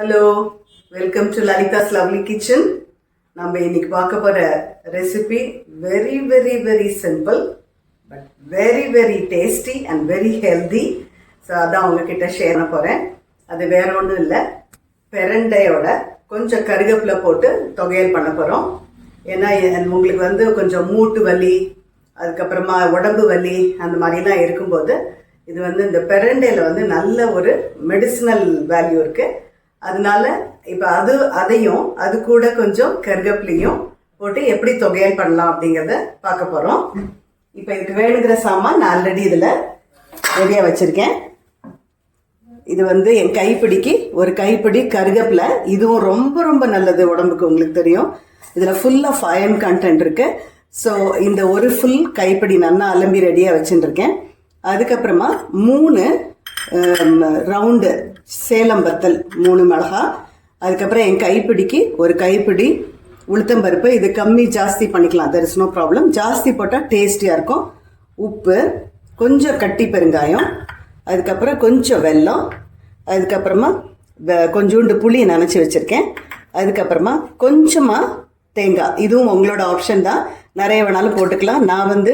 Hello welcome to Lalitha's lovely kitchen நம்ம இன்னைக்கு பார்க்க போகிற recipe very very very simple but very very tasty and very healthy so அதான் உங்ககிட்ட share பண்ண போகிறேன் அது வேற ஒன்றும் இல்லை. பெரண்டையோட கொஞ்சம் கருகப்பில் போட்டு தொகையல் பண்ண போகிறோம் ஏன்னா உங்களுக்கு வந்து கொஞ்சம் மூட்டு வலி அதுக்கப்புறமா உடம்பு வலி அந்த மாதிரிலாம் இருக்கும்போது இது வந்து இந்த பெரண்டையில் வந்து நல்ல ஒரு மெடிசினல் வேல்யூ இருக்குது அதனால இப்போ அது அதையும் அது கூட கொஞ்சம் கருகப்பிலையும் போட்டு எப்படி தொகையல் பண்ணலாம் அப்படிங்கிறத பார்க்க போகிறோம் இப்போ இதுக்கு வேணுங்கிற சாமான் நான் ஆல்ரெடி இதில் ரெடியாக வச்சுருக்கேன். இது வந்து என் கைப்பிடிக்கு ஒரு கைப்பிடி கருகப்பில. இதுவும் ரொம்ப ரொம்ப நல்லது உடம்புக்கு உங்களுக்கு தெரியும். இதில் ஃபுல் ஆஃப் அயன் கண்டென்ட் இருக்கு. ஸோ இந்த ஒரு ஃபுல் கைப்பிடி நல்லா அலம்பி ரெடியாக வச்சுட்டுருக்கேன் அதுக்கப்புறமா மூணு ரவுண்டு சேலம் வத்தல் மூணு மிளகா. அதுக்கப்புறம் என் கைப்பிடிக்கு ஒரு கைப்பிடி உளுத்தம்பருப்பு இது கம்மி ஜாஸ்தி பண்ணிக்கலாம். தெர் இஸ் நோ ப்ராப்ளம் ஜாஸ்தி போட்டால் டேஸ்டியாக இருக்கும். உப்பு கொஞ்சம் கட்டி பெருங்காயம். அதுக்கப்புறம் கொஞ்சம் வெல்லம். அதுக்கப்புறமா கொஞ்சோண்டு புளி நினச்சி வச்சுருக்கேன். அதுக்கப்புறமா கொஞ்சமாக தேங்காய். இதுவும் உங்களோட ஆப்ஷன் தான். நிறைய வேணாலும் போட்டுக்கலாம். நான் வந்து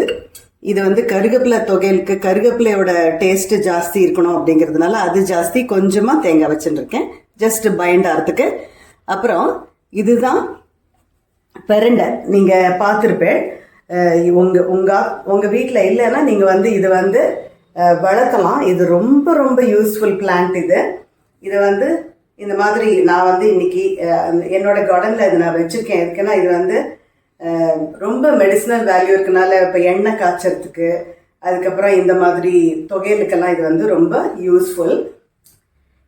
இது வந்து கருகப்பிலை தொகையலுக்கு கருகப்பிலையோட டேஸ்ட்டு ஜாஸ்தி இருக்கணும் அப்படிங்கிறதுனால அது ஜாஸ்தி. கொஞ்சமாக தேங்காய் வச்சுருக்கேன் ஜஸ்ட் பைண்ட் ஆகிறதுக்கு அப்புறம் இதுதான் பெரண்டை. நீங்கள் பார்த்துருப்பேன். உங்கள் உங்கள் உங்கள் வீட்டில் இல்லைன்னா நீங்கள் வந்து இது வந்து வளர்த்தலாம் இது ரொம்ப ரொம்ப யூஸ்ஃபுல் பிளான்ட் இது. இதை வந்து இந்த மாதிரி நான் வந்து இன்னைக்கு என்னோட கார்டனில் இது நான் வச்சுருக்கேன். எதுக்குன்னா இது வந்து ரொம்ப மெடிசினல் வேல்யூ இருக்கனால இப்போ எண்ணெய் காய்ச்சறதுக்கு அதுக்கப்புறம் இந்த மாதிரி தொகையலுக்கெல்லாம் இது வந்து ரொம்ப யூஸ்ஃபுல்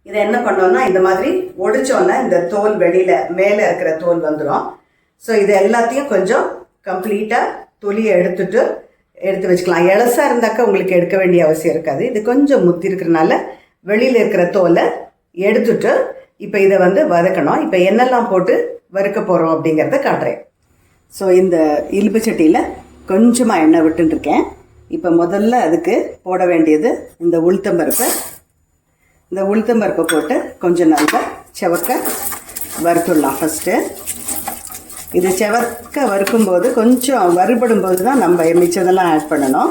இதை என்ன பண்ணோம்னா இந்த மாதிரி ஒடிச்சோன்னா இந்த தோல் வெளியில் மேலே இருக்கிற தோல் வந்துடும் ஸோ இது எல்லாத்தையும் கொஞ்சம் கம்ப்ளீட்டாக தொலியை எடுத்துட்டு எடுத்து வச்சுக்கலாம். இலசா இருந்தாக்கா உங்களுக்கு எடுக்க வேண்டிய அவசியம் இருக்காது. இது கொஞ்சம் முத்தி இருக்கிறனால வெளியில் இருக்கிற தோலை எடுத்துட்டு இப்போ இதை வந்து வதக்கணும். இப்போ என்னெல்லாம் போட்டு வறுக்க போகிறோம் அப்படிங்கிறத காட்டுறேன். ஸோ இந்த இலுப்பு சட்டியில் கொஞ்சமாக எண்ணெய் விட்டுருக்கேன் இப்போ முதல்ல அதுக்கு போட வேண்டியது இந்த உளுத்தம்பருப்பை இந்த உளுத்தம்பருப்பை போட்டு கொஞ்சம் நல்லா செவக்க வறுத்துடலாம் ஃபஸ்ட்டு இது செவக்க வறுக்கும்போது கொஞ்சம் வறுபடும் போது தான் நம்ம மிச்சதெல்லாம் ஆட் பண்ணணும்.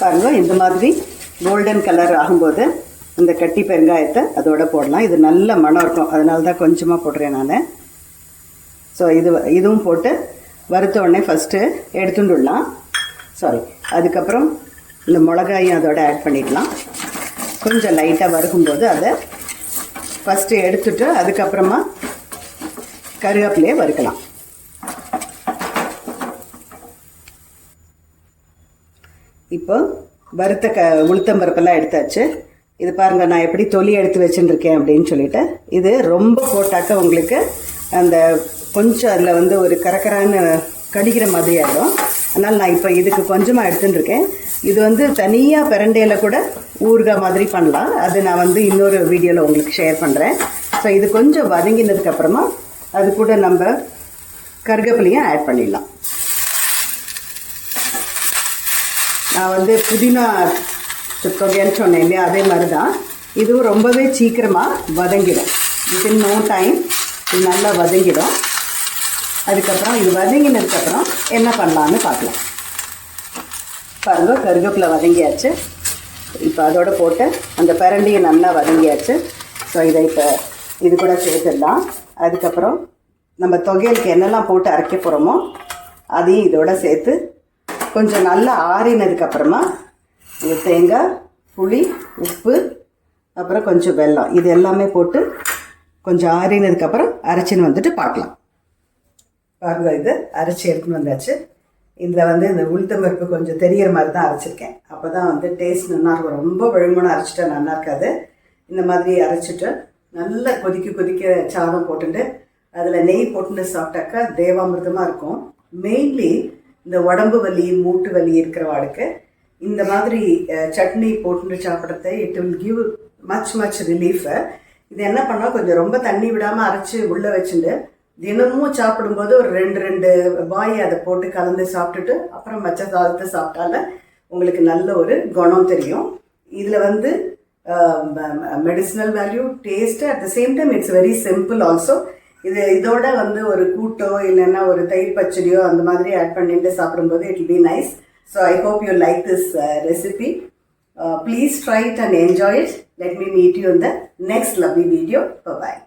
பாருங்க இந்த மாதிரி கோல்டன் கலர் ஆகும்போது இந்த கட்டி பெருங்காயத்தை அதோட போடலாம். இது நல்ல மணம் இருக்கும். அதனால தான் கொஞ்சமாக போடுறேன் நான். ஸோ இது இதுவும் போட்டு வறுத்த உடனே ஃபஸ்ட்டு எடுத்துட்டுடலாம் சாரி அதுக்கப்புறம் இந்த மிளகாயும் அதோட ஆட் பண்ணிடலாம். கொஞ்சம் லைட்டாக வறுக்கும்போது அதை ஃபஸ்ட்டு எடுத்துட்டு அதுக்கப்புறமா கருவேப்பிலையே வறுக்கலாம். இப்போ வறுத்த க உளுத்தம்பருப்பெல்லாம் எடுத்தாச்சு. இது பாருங்க நான் எப்படி தொலி எடுத்து வச்சுருக்கேன் அப்படின்னு சொல்லிட்டு இது ரொம்ப போட்டாக்க உங்களுக்கு அந்த கொஞ்சம் அதில் வந்து ஒரு கரக்கரான கடிக்கிற மாதிரி ஆகிடும் அதனால் நான் இப்போ இதுக்கு கொஞ்சமாக எடுத்துட்டுருக்கேன். இது வந்து தனியாக பிரண்டையில் கூட ஊறுகாய் மாதிரி பண்ணலாம். அது நான் வந்து இன்னொரு வீடியோவில் உங்களுக்கு ஷேர் பண்ணுறேன் ஸோ இது கொஞ்சம் வதங்கினதுக்கப்புறமா அது கூட நம்ம கருகப்பிலையும் ஆட் பண்ணிடலாம். நான் வந்து புதினா தொகைன்னு சொன்னேன் இல்லையா? அதே மாதிரி தான் இதுவும் ரொம்பவே சீக்கிரமாக வதங்கிடும். வித்தின் நோ டைம் இது நல்லா வதங்கிடும். அதுக்கப்புறம் இது வதங்கினதுக்கப்புறம் என்ன பண்ணலான்னு பார்க்கலாம். பாருங்கள் கருவேப்பிலை வதங்கியாச்சு. இப்போ அதோட போட்டு அந்த பிரண்டியை நல்லா வதங்கியாச்சு. ஸோ இதை இப்போ இது கூட சேர்த்துடலாம். அதுக்கப்புறம் நம்ம தொகையலுக்கு என்னெல்லாம் போட்டு அரைக்க போகிறோமோ அதையும் இதோட சேர்த்து கொஞ்சம் நல்லா ஆறினதுக்கப்புறமா இது தேங்காய் புளி உப்பு அப்புறம் கொஞ்சம் வெல்லம். இது எல்லாமே போட்டு கொஞ்சம் ஆறினதுக்கப்புறம் அரைச்சின்னு வந்துட்டு பார்க்கலாம். பாருங்கள் இது அரைச்சி எடுத்துன்னு வந்தாச்சு. இதில் வந்து இந்த உளுத்தம்பருப்பு கொஞ்சம் தெரியற மாதிரி தான் அரைச்சிருக்கேன். அப்போ தான் வந்து டேஸ்ட் நல்லா இருக்கும். ரொம்ப விழுமணும் அரைச்சிட்டா நல்லா இருக்காது. இந்த மாதிரி அரைச்சிட்டு நல்லா கொதிக்க கொதிக்க சாதம் போட்டுட்டு அதில் நெய் போட்டுட்டு சாப்பிட்டாக்கா தேவாமிர்தமாக இருக்கும். மெயின்லி இந்த உடம்பு வலி மூட்டு வலி இருக்கிறவாளுக்கு இந்த மாதிரி சட்னி போட்டுட்டு சாப்பிட்றத it will give much much relief இது என்ன பண்ணால் கொஞ்சம் ரொம்ப தண்ணி விடாமல் அரைச்சி உள்ளே வச்சுட்டு தினமும் சாப்பிடும்போது ஒரு ரெண்டு ரெண்டு வாய் அதை போட்டு கலந்து சாப்பிட்டுட்டு அப்புறம் மச்ச சாதத்தை சாப்பிட்டால உங்களுக்கு நல்ல ஒரு குணம் தெரியும். இதில் வந்து medicinal value taste at the same time it's very simple also இது இதோட வந்து ஒரு கூட்டோ இல்லைன்னா ஒரு தயிர் பச்சடியோ அந்த மாதிரி ஆட் பண்ணிட்டு சாப்பிடும்போது it be nice so I hope you like this recipe please try it and enjoy it let me meet you in the next lovely video bye